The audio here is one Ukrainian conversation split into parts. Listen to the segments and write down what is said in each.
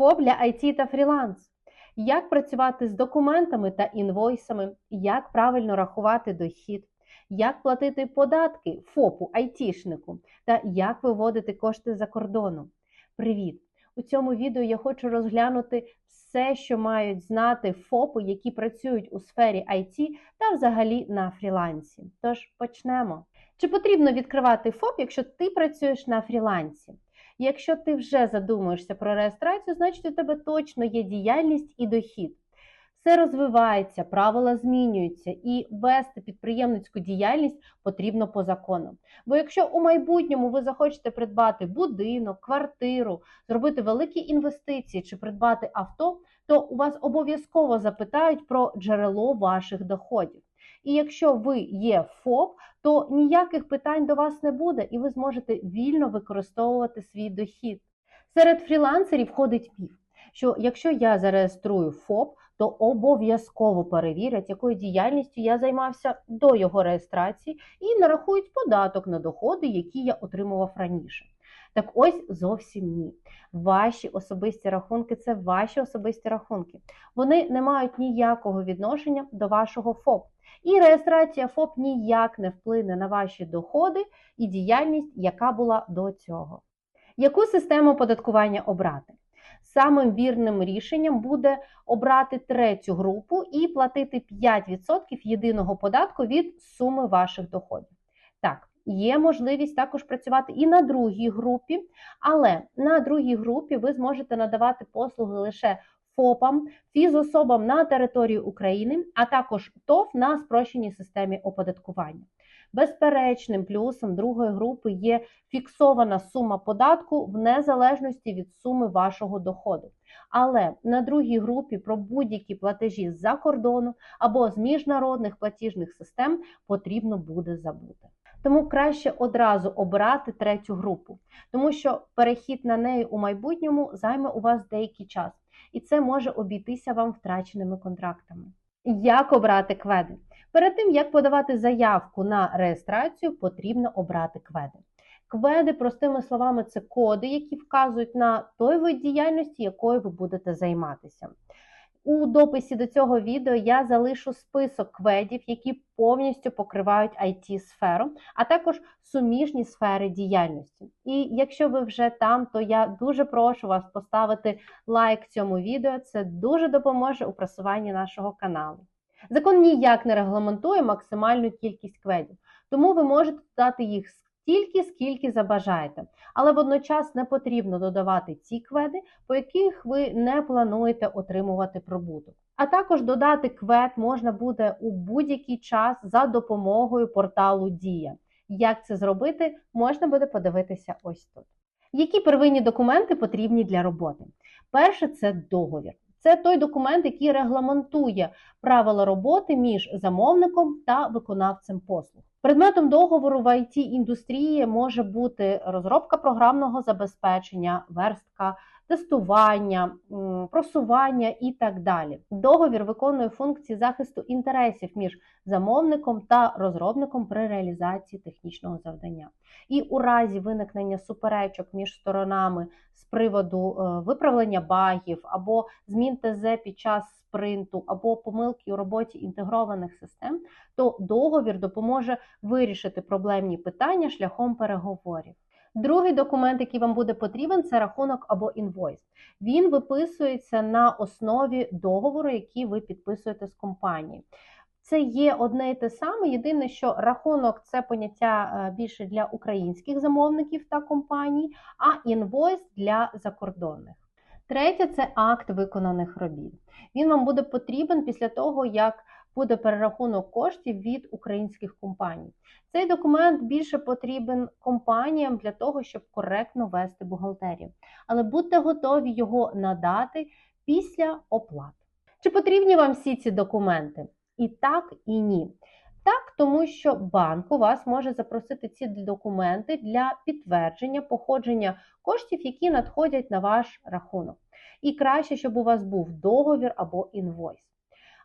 ФОП для IT та фріланс. Як працювати з документами та інвойсами, як правильно рахувати дохід, як платити податки ФОПу, айтішнику та як виводити кошти за кордоном. Привіт! У цьому відео я хочу розглянути все, що мають знати ФОПи, які працюють у сфері IT та взагалі на фрілансі. Тож почнемо. Чи потрібно відкривати ФОП, якщо ти працюєш на фрілансі? Якщо ти вже задумуєшся про реєстрацію, значить у тебе точно є діяльність і дохід. Все розвивається, правила змінюються, і вести підприємницьку діяльність потрібно по закону. Бо якщо у майбутньому ви захочете придбати будинок, квартиру, зробити великі інвестиції чи придбати авто, то у вас обов'язково запитають про джерело ваших доходів. І якщо ви є ФОП, то ніяких питань до вас не буде, і ви зможете вільно використовувати свій дохід. Серед фрілансерів входить міф, що якщо я зареєструю ФОП, то обов'язково перевірять, якою діяльністю я займався до його реєстрації, і нарахують податок на доходи, які я отримував раніше. Так ось зовсім ні. Ваші особисті рахунки це ваші особисті рахунки. Вони не мають ніякого відношення до вашого ФОП. І реєстрація ФОП ніяк не вплине на ваші доходи і діяльність, яка була до цього. Яку систему оподаткування обрати? Самим вірним рішенням буде обрати третю групу і платити 5% єдиного податку від суми ваших доходів. Так, є можливість також працювати і на другій групі, але на другій групі ви зможете надавати послуги лише ФОПам, фізособам на території України, а також ТОВ на спрощеній системі оподаткування. Безперечним плюсом другої групи є фіксована сума податку в незалежності від суми вашого доходу. Але на другій групі про будь-які платежі з-за кордону або з міжнародних платіжних систем потрібно буде забути. Тому краще одразу обрати третю групу, тому що перехід на неї у майбутньому займе у вас деякий час, і це може обійтися вам втраченими контрактами. Як обрати кведи? Перед тим, як подавати заявку на реєстрацію, потрібно обрати кведи. Кведи, простими словами, це коди, які вказують на той вид діяльності, якою ви будете займатися. У дописі до цього відео я залишу список кведів, які повністю покривають it сферу а також суміжні сфери діяльності. І якщо ви вже там, то я дуже прошу вас поставити лайк цьому відео. Це дуже допоможе у просуванні нашого каналу. Закон ніяк не регламентує максимальну кількість кведів, тому ви можете додати їх стільки, скільки забажаєте. Але водночас не потрібно додавати ці кведи, по яких ви не плануєте отримувати прибуток. А також додати квед можна буде у будь-який час за допомогою порталу Дія. Як це зробити, можна буде подивитися ось тут. Які первинні документи потрібні для роботи? Перше це договір. Це той документ, який регламентує правила роботи між замовником та виконавцем послуг. Предметом договору в it індустрії може бути розробка програмного забезпечення, верстка, тестування, просування і так далі. Договір виконує функції захисту інтересів між замовником та розробником при реалізації технічного завдання. І у разі виникнення суперечок між сторонами з приводу е, виправлення багів або змін ТЗ під час спринту або помилки у роботі інтегрованих систем, то договір допоможе вирішити проблемні питання шляхом переговорів. Другий документ, який вам буде потрібен, це рахунок або інвойс. Він виписується на основі договору, який ви підписуєте з компанією. Це є одне і те саме. Єдине, що рахунок це поняття е, більше для українських замовників та компаній, а інвойс для закордонних. Третє це акт виконаних робіт. Він вам буде потрібен після того, як буде перерахунок коштів від українських компаній. Цей документ більше потрібен компаніям для того, щоб коректно вести бухгалтерію. Але будьте готові його надати після оплат. Чи потрібні вам всі ці документи? І так, і ні. Тому що банк у вас може запросити ці документи для підтвердження походження коштів, які надходять на ваш рахунок. І краще, щоб у вас був договір або інвойс.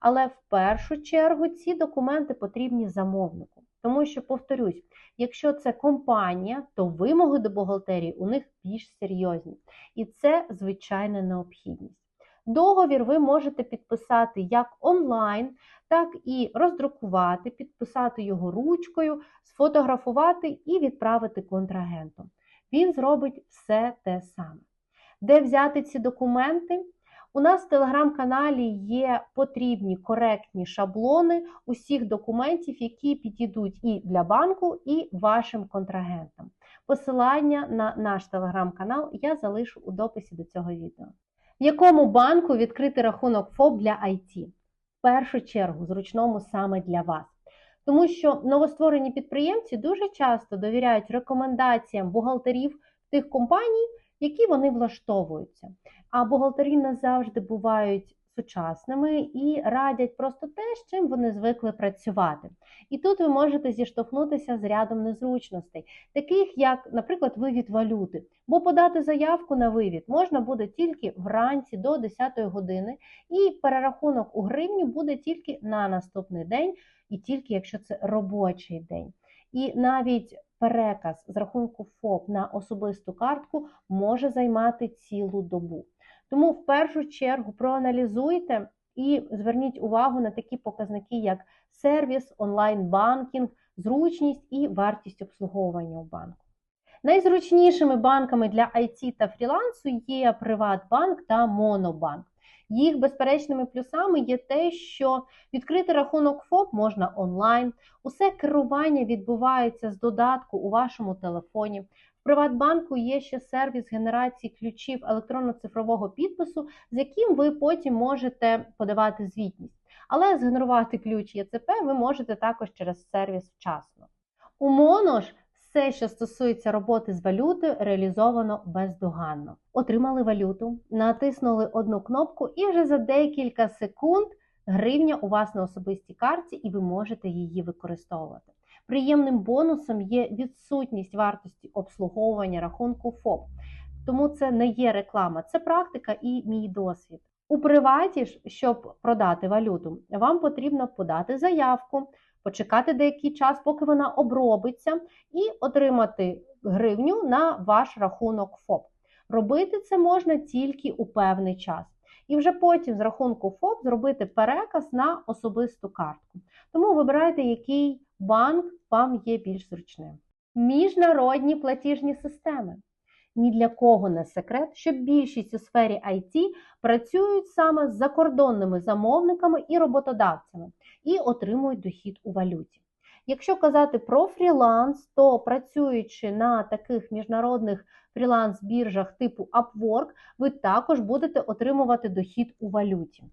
Але в першу чергу ці документи потрібні замовнику. Тому що, повторюсь, якщо це компанія, то вимоги до бухгалтерії у них більш серйозні. І це звичайна необхідність. Договір ви можете підписати як онлайн, так і роздрукувати, підписати його ручкою, сфотографувати і відправити контрагенту. Він зробить все те саме. Де взяти ці документи? У нас в телеграм-каналі є потрібні коректні шаблони усіх документів, які підійдуть і для банку, і вашим контрагентам. Посилання на наш телеграм-канал я залишу у дописі до цього відео. Якому банку відкрити рахунок ФОП для IT? В першу чергу, зручному саме для вас. Тому що новостворені підприємці дуже часто довіряють рекомендаціям бухгалтерів тих компаній, які вони влаштовуються. А бухгалтері назавжди бувають сучасними і радять просто те, з чим вони звикли працювати. І тут ви можете зіштовхнутися з рядом незручностей, таких як, наприклад, вивід валюти. Бо подати заявку на вивід можна буде тільки вранці до 10 години, і перерахунок у гривню буде тільки на наступний день, і тільки якщо це робочий день. І навіть переказ з рахунку ФОП на особисту картку може займати цілу добу. Тому в першу чергу проаналізуйте і зверніть увагу на такі показники, як сервіс, онлайн-банкінг, зручність і вартість обслуговування у банку. Найзручнішими банками для IT та фрілансу є Приватбанк та Монобанк. Їх безперечними плюсами є те, що відкрити рахунок ФОП можна онлайн, усе керування відбувається з додатку у вашому телефоні. В Приватбанку є ще сервіс генерації ключів електронно-цифрового підпису, з яким ви потім можете подавати звітність. Але згенерувати ключ ЄЦП ви можете також через сервіс вчасно. У Монош все, що стосується роботи з валютою, реалізовано бездоганно. Отримали валюту, натиснули одну кнопку, і вже за декілька секунд гривня у вас на особистій карті, і ви можете її використовувати. Приємним бонусом є відсутність вартості обслуговування рахунку ФОП. Тому це не є реклама, це практика і мій досвід. У приваті щоб продати валюту, вам потрібно подати заявку, почекати деякий час, поки вона обробиться, і отримати гривню на ваш рахунок ФОП. Робити це можна тільки у певний час. І вже потім з рахунку ФОП зробити переказ на особисту картку. Тому вибирайте, який банк вам є більш зручним. Міжнародні платіжні системи. Ні для кого не секрет, що більшість у сфері IT працюють саме з закордонними замовниками і роботодавцями і отримують дохід у валюті. Якщо казати про фріланс, то працюючи на таких міжнародних фріланс-біржах типу Upwork, ви також будете отримувати дохід у валюті.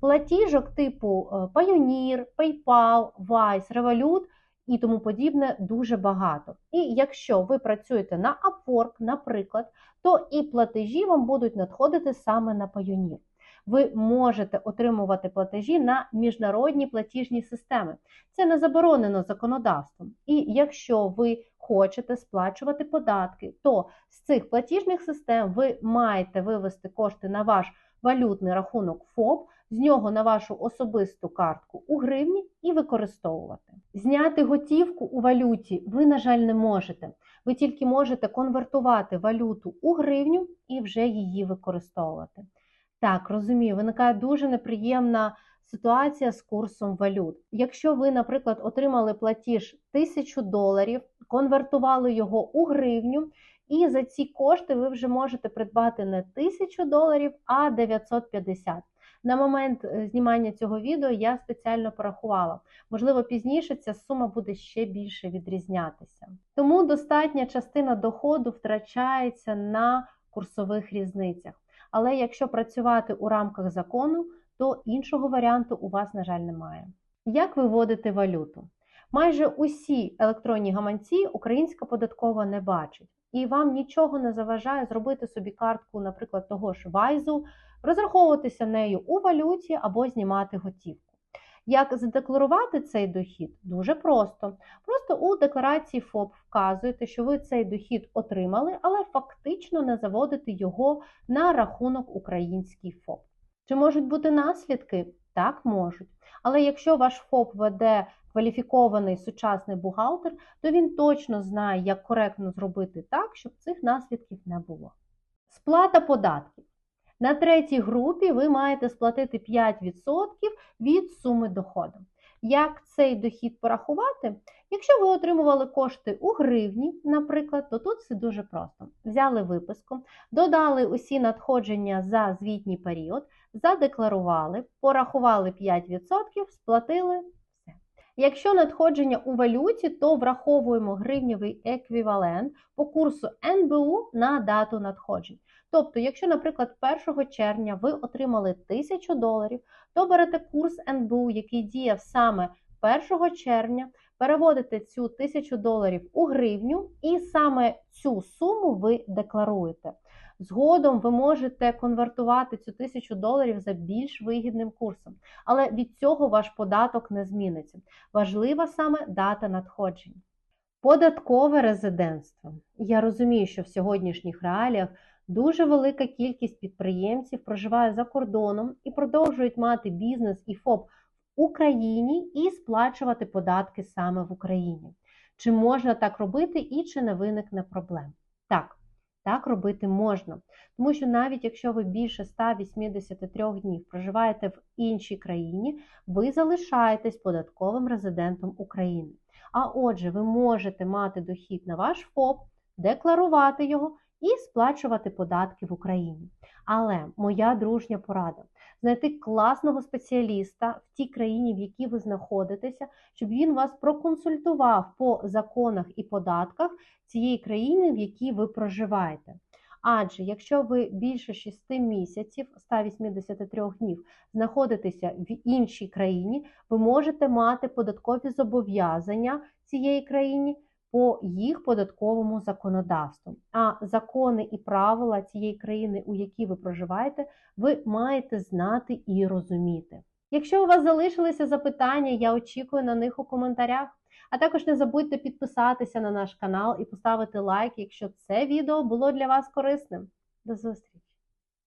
Платіжок типу е, Payoneer, PayPal, Wise, Revolut і тому подібне дуже багато. І якщо ви працюєте на Upwork, наприклад, то і платежі вам будуть надходити саме на Payoneer. Ви можете отримувати платежі на міжнародні платіжні системи. Це не заборонено законодавством. І якщо ви хочете сплачувати податки, то з цих платіжних систем ви маєте вивести кошти на ваш валютний рахунок ФОП, з нього на вашу особисту картку у гривні і використовувати. Зняти готівку у валюті ви, на жаль, не можете. Ви тільки можете конвертувати валюту у гривню і вже її використовувати. Так, розумію, виникає дуже неприємна ситуація з курсом валют. Якщо ви, наприклад, отримали платіж 1000 доларів, конвертували його у гривню, і за ці кошти ви вже можете придбати не 1000 доларів, а 950. На момент е, знімання цього відео я спеціально порахувала. Можливо, пізніше ця сума буде ще більше відрізнятися. Тому достатня частина доходу втрачається на курсових різницях. Але якщо працювати у рамках закону, то іншого варіанту у вас, на жаль, немає. Як виводити валюту? Майже усі електронні гаманці українська податкова не бачить, і вам нічого не заважає зробити собі картку, наприклад, того ж Вайзу, розраховуватися нею у валюті або знімати готівку. Як задекларувати цей дохід? Дуже просто. Просто у декларації ФОП вказуєте, що ви цей дохід отримали, але фактично не заводите його на рахунок український ФОП. Чи можуть бути наслідки? Так, можуть. Але якщо ваш ФОП веде кваліфікований сучасний бухгалтер, то він точно знає, як коректно зробити так, щоб цих наслідків не було. Сплата податків. На третій групі ви маєте сплатити 5% від суми доходу. Як цей дохід порахувати? Якщо ви отримували кошти у гривні, наприклад, то тут все дуже просто. Взяли виписку, додали усі надходження за звітній період, задекларували, порахували 5%, сплатили все. Якщо надходження у валюті, то враховуємо гривневий еквівалент по курсу НБУ на дату надходжень. Тобто, якщо, наприклад, 1 червня ви отримали 1000 доларів, то берете курс НБУ, який діяв саме 1 червня, переводите цю 1000 доларів у гривню, і саме цю суму ви декларуєте. Згодом ви можете конвертувати цю 1000 доларів за більш вигідним курсом, але від цього ваш податок не зміниться. Важлива саме дата надходжень. Податкове резидентство. Я розумію, що в сьогоднішніх реаліях дуже велика кількість підприємців проживає за кордоном і продовжують мати бізнес і ФОП в Україні і сплачувати податки саме в Україні. Чи можна так робити і чи не виникне проблем? Так. Так робити можна, тому що навіть якщо ви більше 183 днів проживаєте в іншій країні, ви залишаєтесь податковим резидентом України. А отже, ви можете мати дохід на ваш ФОП, декларувати його і сплачувати податки в Україні. Але моя дружня порада знайти класного спеціаліста в тій країні, в якій ви знаходитеся, щоб він вас проконсультував по законах і податках цієї країни, в якій ви проживаєте. Адже якщо ви більше 6 місяців, 183 днів, знаходитеся в іншій країні, ви можете мати податкові зобов'язання цієї країни по їх податковому законодавству. А закони і правила цієї країни, у якій ви проживаєте, ви маєте знати і розуміти. Якщо у вас залишилися запитання, я очікую на них у коментарях. А також не забудьте підписатися на наш канал і поставити лайк, якщо це відео було для вас корисним. До зустрічі!